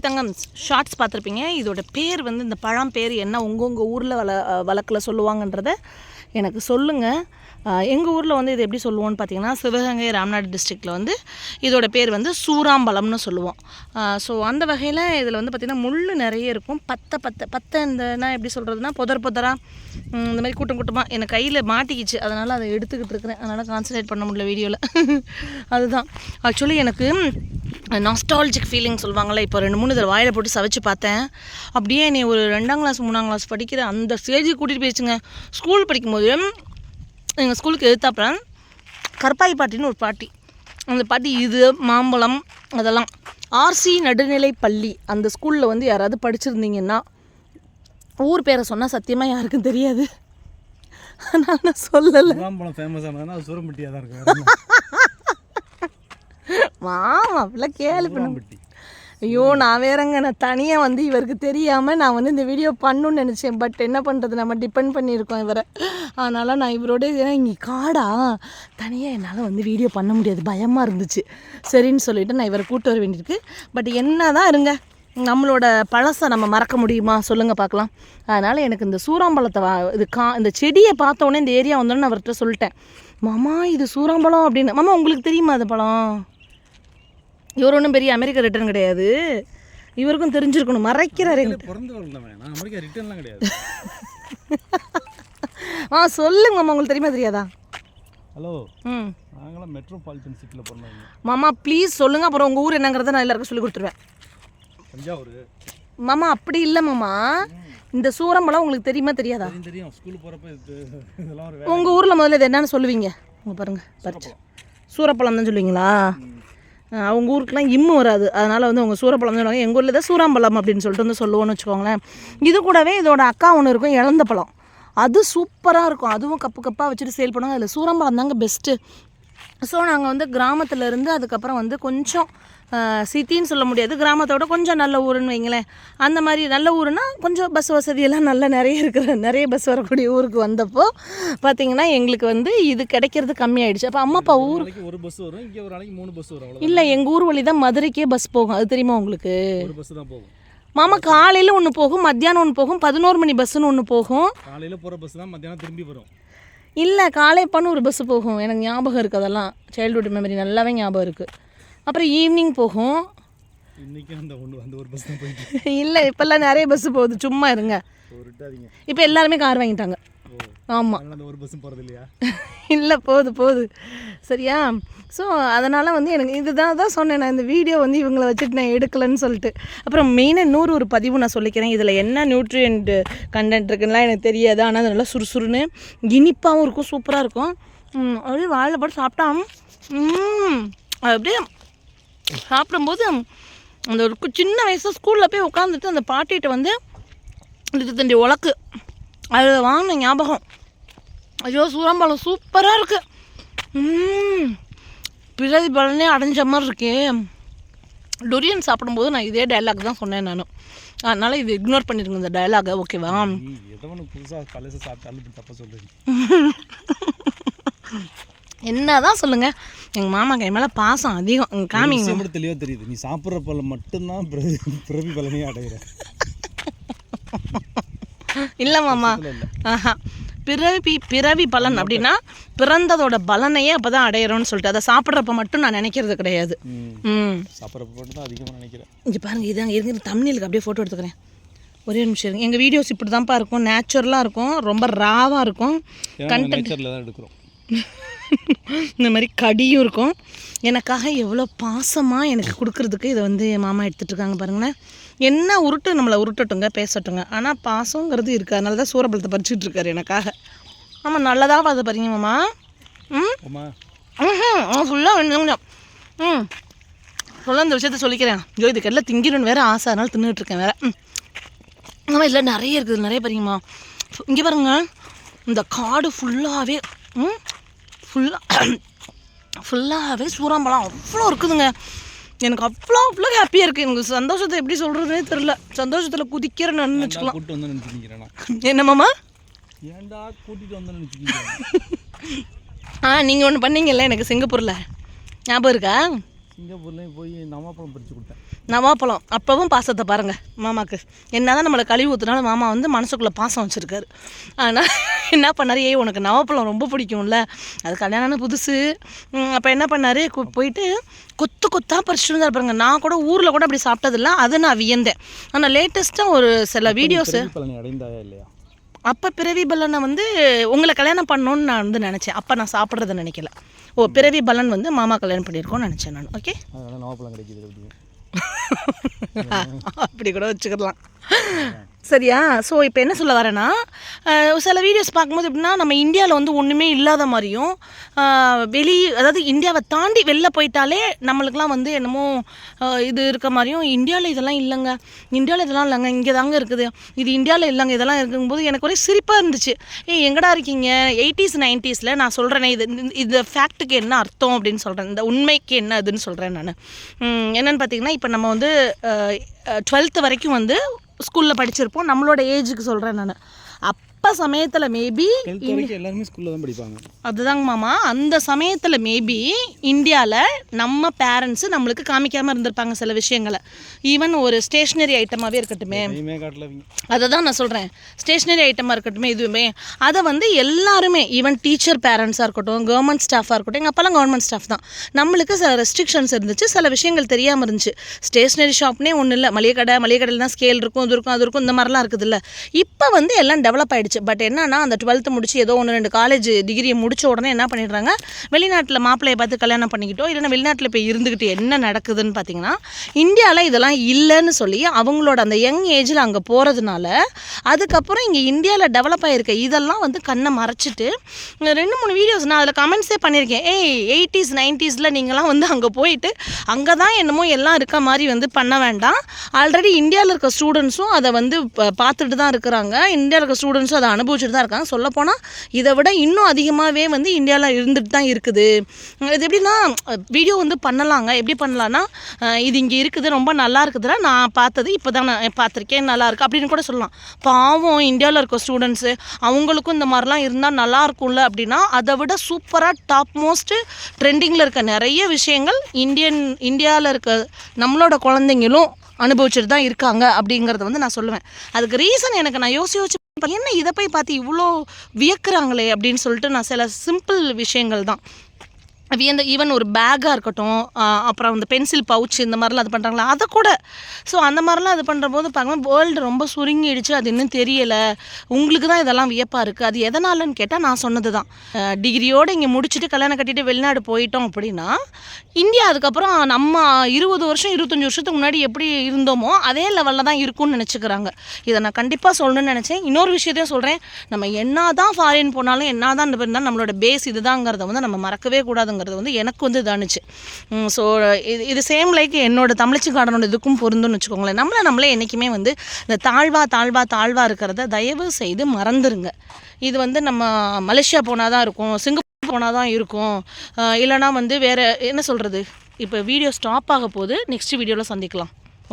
குட்டி தங்கம் ஷார்ட்ஸ் பார்த்துருப்பீங்க. இதோட பேர் வந்து இந்த பழம் பேர் என்ன உங்கள் உங்கள் ஊரில் வள வழக்கில் சொல்லுவாங்கன்றத எனக்கு சொல்லுங்கள் எங்கள் ஊரில் வந்து இது எப்படி சொல்லுவோம்னு பார்த்தீங்கன்னா சிவகங்கை ராம்நாடு டிஸ்ட்ரிக்டில் வந்து இதோட பேர் வந்து சூறாம்பழம்னு சொல்லுவோம். ஸோ அந்த வகையில் இதில் வந்து பார்த்திங்கன்னா முள் நிறைய இருக்கும். பத்தை பத்தை பத்தை இந்தனா எப்படி சொல்கிறதுனா புதர் புதராக இந்த மாதிரி கூட்டம் கூட்டமாக எனக்கு கையில் மாட்டிக்கிச்சு. அதனால் அதை எடுத்துக்கிட்டு இருக்கிறேன். அதனால் கான்சன்ட்ரேட் பண்ண முடியல வீடியோவில் அதுதான். ஆக்சுவலி எனக்கு நாஸ்டாலஜிக் ஃபீலிங் சொல்லுவாங்களே இப்போ ரெண்டு மூணு இதில் வாயில் போட்டு சவைச்சு பார்த்தேன். அப்படியே என்னை ஒரு ரெண்டாம் கிளாஸ் மூணாம் கிளாஸ் படிக்கிற அந்த ஸ்டேஜுக்கு கூட்டிகிட்டு போயிடுச்சுங்க ஸ்கூல் படிக்கும்போது எங்கள் ஸ்கூலுக்கு எதிர்த்தாப்புல கற்பாய் பாட்டின்னு ஒரு பாட்டி. அந்த பாட்டி இது மாம்பழம் அதெல்லாம். ஆர்சி நடுநிலை பள்ளி. அந்த ஸ்கூலில் வந்து யாராவது படிச்சிருந்தீங்கன்னா ஊர் பேரை சொன்னால் சத்தியமாக யாருக்கும் தெரியாது. அதனால் நான் சொல்லலை. முகாம்பழம் ஃபேமஸ் அது சூரம்பட்டியாக தான் இருக்கும் மாமா அப்படிலாம் கேள்வி ஐயோ நான் வேறங்க. நான் தனியாக வந்து இவருக்கு தெரியாமல் நான் வந்து இந்த வீடியோ பண்ணணும்னு நினச்சேன். பட் என்ன பண்ணுறது நம்ம டிபெண்ட் பண்ணியிருக்கோம் இவரை. அதனால் நான் இவரோட ஏன்னா இங்கே காடா. தனியாக என்னால் வந்து வீடியோ பண்ண முடியாது. பயமாக இருந்துச்சு. சரின்னு சொல்லிட்டு நான் இவரை கூட்டு வர வேண்டியிருக்கு. பட் என்ன தான் இருங்க. நம்மளோட பழசை நம்ம மறக்க முடியுமா? சொல்லுங்கள் பார்க்கலாம். அதனால் எனக்கு இந்த சூறாம்பழத்தை வா இது கா இந்த செடியை பார்த்தோன்னே இந்த ஏரியா வந்தோன்னு நான் அவர்கிட்ட சொல்லிட்டேன். மாமா இது சூறாம்பழம் அப்படின்னு மாமா உங்களுக்கு தெரியுமா அது பழம்? இவர் ஒன்றும் பெரிய அமெரிக்க ரிட்டர்ன் கிடையாது. இவருக்கும் தெரிஞ்சிருக்கணும். மறைக்கிறாரு கிடையாது. ஆ சொல்லுங்க மாமா உங்களுக்கு தெரியுமா தெரியாதா? ஹலோ ம். நாங்களாம் மெட்ரோபாலிட்டன் சிட்டியில் பிறந்தவங்க. மாமா ப்ளீஸ் சொல்லுங்க. அப்புறம் உங்கள் ஊர் என்னங்கிறத நான் எல்லாருக்கும் சொல்லி கொடுத்துருவேன். தஞ்சாவூர். மாமா அப்படி இல்லை மாமா. இந்த சூரம்பழம் உங்களுக்கு தெரியுமா தெரியாதா? தெரியும் ஸ்கூல் போகிறப்ப உங்கள் ஊரில் முதல்ல இது என்னன்னு சொல்லுவீங்க. உங்க பாருங்க பறிச்சு. சூரப்பழம். தான் சொல்லுவீங்களா? அவங்க ஊருக்குலாம் இம்மு வராது. அதனால் வந்து அவங்க சூரப்பழம் சொல்லுவாங்க. எங்கள் ஊரில் தான் சூறாம்பழம் அப்படின்னு சொல்லிட்டு வந்து சொல்லுவோன்னு வச்சுக்கோங்களேன். இது கூடவே இதோட அக்கா ஒன்று இருக்கும் இழந்த பழம். அது சூப்பராக இருக்கும். அதுவும் கப்பு கப்பாக வச்சுட்டு சேல் பண்ணுவாங்க. அதில் சூறாம்பழம் தாங்க பெஸ்ட்டு ஸோ நாங்கள் வந்து கிராமத்துலேருந்து அதுக்கப்புறம் வந்து கொஞ்சம் சிட்டின்னு சொல்ல முடியாது. கிராமத்தோட கொஞ்சம் நல்ல ஊருன்னு வைங்களேன். அந்த மாதிரி நல்ல ஊருனா கொஞ்சம் பஸ் வசதியெல்லாம் நல்லா நிறைய இருக்கிற நிறைய பஸ் வரக்கூடிய ஊருக்கு வந்தப்போ பார்த்தீங்கன்னா எங்களுக்கு வந்து இது கிடைக்கிறது கம்மியாயிடுச்சு. அப்போ அம்மா அப்பா ஊர் ஒரு பஸ் வரும். இங்கே ஒரு நாளைக்கு மூணு பஸ் வரும் இல்லை எங்கள் ஊர் வழி தான் மதுரைக்கே பஸ் போகும். அது தெரியுமா உங்களுக்கு? ஒரு பஸ் தான் போகும். மாமா காலையில் ஒன்று போகும் மத்தியானம் ஒன்று போகும் பதினோரு மணி பஸ்ஸுன்னு ஒன்று போகும். காலையில் போகிற பஸ் தான் மத்தியானம் திரும்பி வரும். இல்லை காலைப்பான்னு ஒரு பஸ்ஸு போகும். எனக்கு ஞாபகம் இருக்குது அதெல்லாம். சைல்ட்ஹுட் மெமரி நல்லாவே ஞாபகம் இருக்குது அப்புறம் ஈவினிங் போகும். பஸ் இல்லை இப்போல்லாம் நிறைய பஸ்ஸு போகுது சும்மா இருங்க. இப்போ எல்லாருமே கார் வாங்கிட்டாங்க. ஆமாம் ஒரு பஸ்ஸும் போகிறது இல்லையா? இல்லை போகுது போகுது சரியா? ஸோ அதனால் வந்து எனக்கு இதுதான் தான் சொன்னேன் நான் இந்த வீடியோ வந்து இவங்கள வச்சுட்டு நான் எடுக்கலைன்னு சொல்லிட்டு. அப்புறம் மெயினாக இன்னொரு ஒரு பதிவு நான் சொல்லிக்கிறேன். இதில் என்ன நியூட்ரியன்ட் கண்டென்ட் இருக்குன்னுலாம் எனக்கு தெரியாது. ஆனால் அது நல்லா சுறுசுறுன்னு இனிப்பாகவும் இருக்கும் சூப்பராக இருக்கும். அப்படியே வாழை போட்டு சாப்பிட்டா அப்படியே சாப்பிடும்போது அந்த ஒரு சின்ன வயசில் ஸ்கூலில் போய் உட்காந்துட்டு அந்த பாட்டிகிட்ட வந்து இதுக்கு தண்டி உலக்கு. அதில் வாங்கின ஞாபகம். ஐயோ சூறாம்பழம் சூப்பராக இருக்கு. ம், பிறவி பலனே அடைஞ்ச மாதிரி இருக்கே. டொரியன் சாப்பிடும்போது நான் இதே டயலாக் தான் சொன்னேன் நான். அதனால் இது இக்னோர் பண்ணிருங்க இந்த டயலாகை ஓகேவா புதுசாக பழச சாப்பிட்டாலும் இப்படி தப்பாக சொல்கிறீங்க என்ன தான் சொல்லுங்கள் எங்கள் மாமா கை மேலே பாசம் அதிகம். இங்க காமிங்க மட்டும் தெளிவாக தெரியுது. நீ சாப்பிட்ற பழம் மட்டும்தான் பிறவி பிறவி பலனே அடையிற. இல்லை மாமா. ஆஹா. பிறவி பிறவி பலன் அப்படின்னா பிறந்ததோட பலனையே அப்போ தான் அடையிறோம்னு சொல்லிட்டு அதை சாப்பிட்றப்ப மட்டும் நான் நினைக்கிறது கிடையாது. ம். சாப்பிட்றப்ப மட்டும் தான் அதிகமாக நினைக்கிறேன். இங்கே பாருங்க இதாங்க இருங்க தமிழுக்கு அப்படியே ஃபோட்டோ எடுத்துக்கிறேன். ஒரே நிமிஷம் இருங்க. எங்கள் வீடியோஸ் இப்படி தான்ப்பா இருக்கும் நேச்சுரலாக இருக்கும். ரொம்ப ராவாக இருக்கும். தான் எடுக்கிறோம். இந்த மாதிரி கடியும் இருக்கும். எனக்காக எவ்வளோ பாசமாக எனக்கு கொடுக்கறதுக்கு இதை வந்து என் மாமா எடுத்துட்டு இருக்காங்க பாருங்களேன். என்ன உருட்டு நம்மளை உருட்டட்டுங்க பேசட்டுங்க. ஆனால் பாசங்கிறது இருக்குது அதனால தான் சூரபலத்தை பறிச்சுட்டு இருக்காரு எனக்காக. ஆமாம் நல்லதாக பார்த்து பாருங்க மாமா. ம்? ஃபுல்லாக வேணும் ம். சொல்ல இந்த விஷயத்த சொல்லிக்கிறேன். ஐயோ இதுக்கு எல்லாம் திங்கிடணும் வேறு ஆசை. அதனால தின்னுட்டு இருக்கேன் வேறு. ம். ஆமாம் இல்லை நிறைய இருக்குது. நிறைய பாருங்கம்மா இங்கே பாருங்க. இந்த காடு ஃபுல்லாகவே ம்? ஃபுல்லாக ஃபுல்லாகவே சூறாம்பழம். அவ்வளோ இருக்குதுங்க. எனக்கு அவ்வளோ அவ்வளோ ஹாப்பியாக இருக்குது எனக்கு சந்தோஷத்தை எப்படி சொல்கிறதுனே தெரில சந்தோஷத்தில் குதிக்கிறேன்னு நினச்சிக்கலாம். கூட்டு வந்து நினச்சிக்கிறேன் நான் என்ன மாமா? ஏன்டா கூட்டிகிட்டு வந்து நினச்சிக்கிறேன் ஆ நீங்கள் ஒன்று பண்ணீங்கல்ல எனக்கு சிங்கப்பூரில்? ஞாபகம் இருக்கா? சிங்கப்பூர்லேயும் போய் நவாப்பழம் பறித்து கொடுத்தேன். நவாப்பழம் அப்பவும் பாசத்தை பாருங்கள் மாமாக்கு. என்ன தான் நம்மளை கழுவி ஊற்றுனாலும் மாமா வந்து மனசுக்குள்ளே பாசம் வச்சுருக்காரு. ஆனால் என்ன பண்ணார்? ஏய் உனக்கு நவாப்பழம் ரொம்ப பிடிக்கும்ல. அது கல்யாணம் புதுசு. அப்போ என்ன பண்ணார்? போயிட்டு கொத்து கொத்தாக பறிச்சுட்டு வந்தார் பாருங்க. நான் கூட ஊரில் கூட அப்படி சாப்பிட்டதில்ல. அது நான் வியந்தேன். ஆனால் லேட்டஸ்ட்டாக ஒரு சில வீடியோஸு அடைந்தாயா இல்லையா? அப்போ பிறவி பலனை வந்து உங்களை கல்யாணம் பண்ணணும்னு நான் வந்து நினச்சேன். அப்போ நான் சாப்பிட்றத நினைக்கல. ஓ பிறவி பலன் வந்து மாமா கல்யாணம் பண்ணியிருக்கோன்னு நினச்சேன் நான். ஓகே அப்படி கூட வச்சுக்கலாம். சரியா? ஸோ இப்போ என்ன சொல்ல வரேன்னா சில வீடியோஸ் பார்க்கும்போது எப்படின்னா நம்ம இந்தியாவில் வந்து ஒன்றுமே இல்லாத மாதிரியும் வெளி அதாவது இந்தியாவை தாண்டி வெளில போயிட்டாலே நம்மளுக்குலாம் வந்து என்னமோ இது இருக்க மாதிரியும் இந்தியாவில் இதெல்லாம் இல்லைங்க. இந்தியாவில் இதெல்லாம் இல்லைங்க. இங்கே தாங்க இருக்குது. இது இந்தியாவில் இல்லைங்க. இதெல்லாம் இருக்கும்போது எனக்கு ஒரே சிரிப்பாக இருந்துச்சு. ஏ எங்கடா இருக்கீங்க? எயிட்டிஸ் நைன்ட்டீஸில் நான் சொல்கிறேனே இது இந்த ஃபேக்ட்டுக்கு என்ன அர்த்தம்? அப்படின்னு சொல்கிறேன் இந்த உண்மைக்கு என்ன இதுன்னு சொல்கிறேன் நான். என்னென்னு பார்த்தீங்கன்னா இப்போ நம்ம வந்து டுவெல்த்து வரைக்கும் வந்து ஸ்கூலில் படிச்சிருப்போம். நம்மளோட ஏஜுக்கு சொல்கிறேன் நான். அப்போ சமயத்தில் மேபி எல்லாருமே ஸ்கூலில் தான் படிப்பாங்க. அதுதாங்க மாமா. அந்த சமயத்தில் மேபி இந்தியாவில் நம்ம பேரண்ட்ஸு நம்மளுக்கு காமிக்காமல் இருந்திருப்பாங்க சில விஷயங்களை. ஈவன் ஒரு ஸ்டேஷ்னரி ஐட்டமாகவே இருக்கட்டுமே. அதை தான் நான் சொல்கிறேன் ஸ்டேஷ்னரி ஐட்டமாக இருக்கட்டும் இதுவுமே. அதை வந்து எல்லாருமே ஈவன் டீச்சர் பேரண்ட்ஸாக இருக்கட்டும் கவர்மெண்ட் ஸ்டாஃபாக இருக்கட்டும் எங்கள் அப்போல்லாம் கவர்மெண்ட் ஸ்டாஃப் தான். நம்மளுக்கு சில ரெஸ்ட்ரிக்ஷன்ஸ் இருந்துச்சு சில விஷயங்கள் தெரியாமல் இருந்துச்சு. ஸ்டேஷ்னரி ஷாப்னே ஒன்றும் இல்லை மளிகை கடை மளிகை கடையில் தான் ஸ்கேல் இருக்கும் இது இருக்கும் அது இருக்கும் இந்த மாதிரிலாம் இருக்குதுல்ல. இப்போ வந்து எல்லாம் டெவலப் ஆயிடுச்சு பட் என்னன்னா அந்த டுவெல்த்து முடிச்சு ஏதோ ஒன்று ரெண்டு காலேஜ் டிகிரியை முடிச்ச உடனே என்ன பண்ணிடுறாங்க? வெளிநாட்டில் மாப்பிள்ளையை பார்த்து கல்யாணம் பண்ணிக்கிட்டோ இல்லைன்னா வெளிநாட்டில் போய் இருந்துக்கிட்டு என்ன நடக்குதுன்னு பார்த்தீங்கன்னா இந்தியாவில் இதெல்லாம் இல்லைன்னு சொல்லி அவங்களோட அந்த யங் ஏஜில் அங்கே போகிறதுனால அதுக்கப்புறம் இங்கே இந்தியாவில் டெவலப் ஆகிருக்க இதெல்லாம் வந்து கண்ணை மறைச்சிட்டு ரெண்டு மூணு வீடியோஸ் நான் அதில் கமெண்ட்ஸே பண்ணியிருக்கேன். ஏய் எயிட்டிஸ் நைன்ட்டீஸில் நீங்களாம் வந்து அங்கே போயிட்டு அங்கே தான் என்னமோ எல்லாம் இருக்க மாதிரி வந்து பண்ண வேண்டாம். ஆல்ரெடி இந்தியாவில் இருக்க ஸ்டூடெண்ட்ஸும் அதை வந்து பார்த்துட்டு தான் இருக்கிறாங்க. இந்தியாவில் இருக்க ஸ்டூடெண்ட்ஸும் அதை அனுபவிச்சுட்டு தான் இருக்காங்க. சொல்லப்போனால் இதை விட இன்னும் அதிகமாகவே வந்து இந்தியாவில் இருந்துட்டு தான் இருக்குது. இது எப்படின்னா வீடியோ வந்து பண்ணலாங்க. எப்படி பண்ணலான்னா இது இங்கே இருக்குது ரொம்ப நல்லா இருக்குதுல நான் பார்த்தது இப்போ தான் நான் பார்த்துருக்கேன் நல்லாயிருக்கு அப்படின்னு கூட சொல்லலாம். பாவம் இந்தியாவில் இருக்க ஸ்டூடெண்ட்ஸு அவங்களுக்கும் இந்த மாதிரிலாம் இருந்தால் நல்லா இருக்கும்ல அப்படின்னா அதை விட சூப்பராக டாப் மோஸ்ட்டு ட்ரெண்டிங்கில் இருக்க நிறைய விஷயங்கள் இந்தியன் இந்தியாவில் இருக்க நம்மளோட குழந்தைங்களும் அனுபவிச்சுட்டு தான் இருக்காங்க அப்படிங்கிறத வந்து நான் சொல்லுவேன். அதுக்கு ரீசன் எனக்கு நான் யோசிச்சு என்ன இதை போய் பார்த்து இவ்வளோ வியக்குறாங்களே அப்படின்னு சொல்லிட்டு நான் சில சிம்பிள் விஷயங்கள் தான் வியந்த ஈவன் ஒரு பேக்காக இருக்கட்டும் அப்புறம் இந்த பென்சில் பவுச் இந்த மாதிரிலாம் அது பண்ணுறாங்களா அதை கூட. ஸோ அந்த மாதிரிலாம் அது பண்ணுற போது பார்க்கும்போது வேர்ல்டு ரொம்ப சுருங்கிடுச்சு. அது இன்னும் தெரியலை. உங்களுக்கு தான் இதெல்லாம் வியப்பாக இருக்குது அது எதனாலன்னு கேட்டால் நான் சொன்னது தான் டிகிரியோடு இங்கே முடிச்சுட்டு கல்யாணம் கட்டிட்டு வெளிநாடு போயிட்டோம் அப்படின்னா இந்தியா அதுக்கப்புறம் நம்ம இருபது வருஷம் இருபத்தஞ்சி வருஷத்துக்கு முன்னாடி எப்படி இருந்தோமோ அதே லெவலில் தான் இருக்கும்னு நினச்சிக்கிறாங்க. இதை நான் கண்டிப்பாக சொல்லணும்னு நினச்சேன். இன்னொரு விஷயத்தையும் சொல்கிறேன் நம்ம என்ன தான் ஃபாரின் போனாலும் என்ன தான் இருந்தாலும் நம்மளோட பேஸ் இதுதாங்கிறத வந்து நம்ம மறக்கவே கூடாதுங்க. அப்படிங்கிறது வந்து எனக்கு வந்து இதானுச்சு. ஸோ இது இது சேம் லைக் என்னோட தமிழ்ச்சி கார்டனோட இதுக்கும் பொருந்தும்னு வச்சுக்கோங்களேன். நம்மளை நம்மளே என்றைக்குமே வந்து இந்த தாழ்வா தாழ்வா தாழ்வா இருக்கிறத தயவு செய்து மறந்துருங்க. இது வந்து நம்ம மலேசியா போனால் தான் இருக்கும் சிங்கப்பூர் போனால் தான் இருக்கும் இல்லைனா வந்து வேறு என்ன சொல்கிறது இப்போ வீடியோ ஸ்டாப் ஆக போது நெக்ஸ்ட் வீடியோவில் சந்திக்கலாம்.